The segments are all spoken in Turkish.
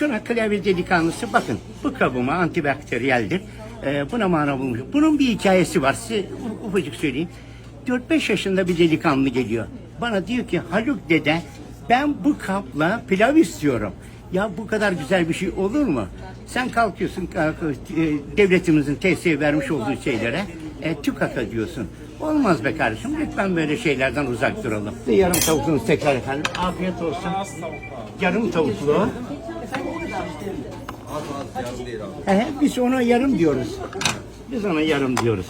şuna klavye delikanlısı bakın bu kabıma antibakteriyeldir. Ee, buna mana bulmuş. Bunun bir hikayesi var. Size ufacık söyleyeyim. 4-5 yaşında bir delikanlı geliyor. Bana diyor ki Haluk dede ben bu kapla pilav istiyorum. Ya bu kadar güzel bir şey olur mu? Sen kalkıyorsun kalk- e, devletimizin TSE vermiş olduğu şeylere e, tükaka diyorsun. Olmaz be kardeşim. Lütfen böyle şeylerden uzak duralım. Yarım tavuğunuz tekrar efendim. Afiyet olsun. Yarım tavuklu. He, he, biz ona yarım diyoruz. Biz ona yarım diyoruz.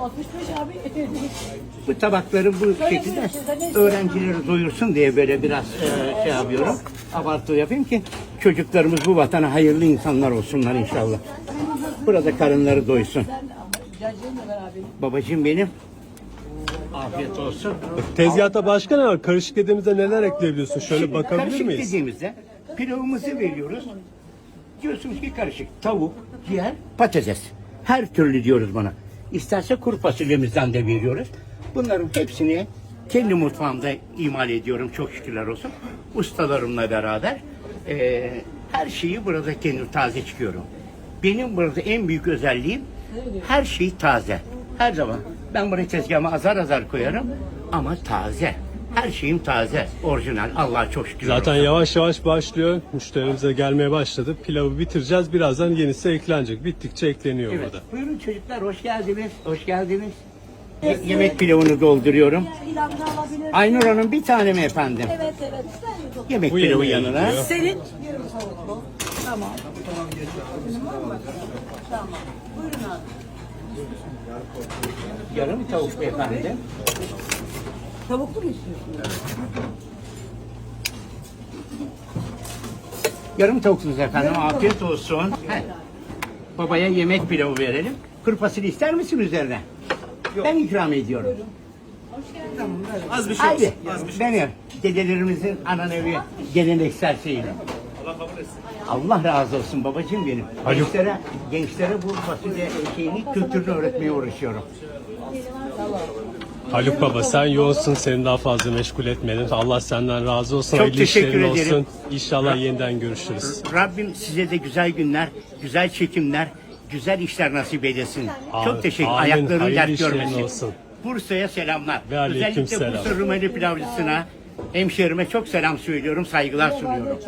65 abi. Bu tabakları bu şekilde öğrencileri doyursun diye böyle biraz e, şey yapıyorum. Abartı yapayım ki çocuklarımız bu vatana hayırlı insanlar olsunlar inşallah. Burada karınları doysun. Babacığım benim. Afiyet olsun. Tezgahta başka ne var? Karışık dediğimizde neler ekleyebiliyorsun? Şöyle bakabilir karışık miyiz? dediğimizde pilavımızı veriyoruz. Diyorsunuz ki karışık. Tavuk, ciğer, patates. Her türlü diyoruz bana. İsterse kuru fasulyemizden de veriyoruz. Bunların hepsini kendi mutfağımda imal ediyorum çok şükürler olsun. Ustalarımla beraber. Ee, her şeyi burada kendim taze çıkıyorum. Benim burada en büyük özelliğim her şey taze. Her zaman. Ben buraya tezgahıma azar azar koyarım ama taze. Her şeyim taze, orijinal. Allah'a çok şükür. Zaten olsun. yavaş yavaş başlıyor. Müşterimize gelmeye başladı. Pilavı bitireceğiz. Birazdan yenisi eklenecek. Bittikçe ekleniyor Evet. burada. Buyurun çocuklar hoş geldiniz. Hoş geldiniz. Ye- yemek pilavını dolduruyorum. Aynur Hanım bir tane mi efendim? Evet evet. Yemek Bu pilavı yanına. gidiyor. Senin. Yarım tavuklu. Tamam. Tamam. Buyurun abi. Yarım tavuk efendim. Tavuklu mu istiyorsunuz? Yarım tavuksunuz efendim. Afiyet olsun. Heh. Babaya yemek pilavı verelim. Kuru fasulye ister misin üzerine? Ben ikram ediyorum. Az bir şey Hadi. olsun. Az bir şey. Ben yer. Dedelerimizin ananevi geleneksel şeyiyle. Allah kabul etsin. Allah razı olsun babacığım benim. Haluk. Gençlere, gençlere bu fasulye şeyini, kültürünü öğretmeye uğraşıyorum. Haluk Baba sen yoğunsun. Seni daha fazla meşgul etmeyelim. Allah senden razı olsun. Çok Hayırlı teşekkür ederim. olsun. İnşallah yeniden görüşürüz. Rabbim size de güzel günler, güzel çekimler, güzel işler nasip. Amin. Çok teşekkür Amin. Ayaklarım Hayırlı dert görmesin. olsun. Bursa'ya selamlar. Ve Özellikle selam. Bursa Rumeli pilavcısına, hemşerime çok selam söylüyorum, saygılar sunuyorum.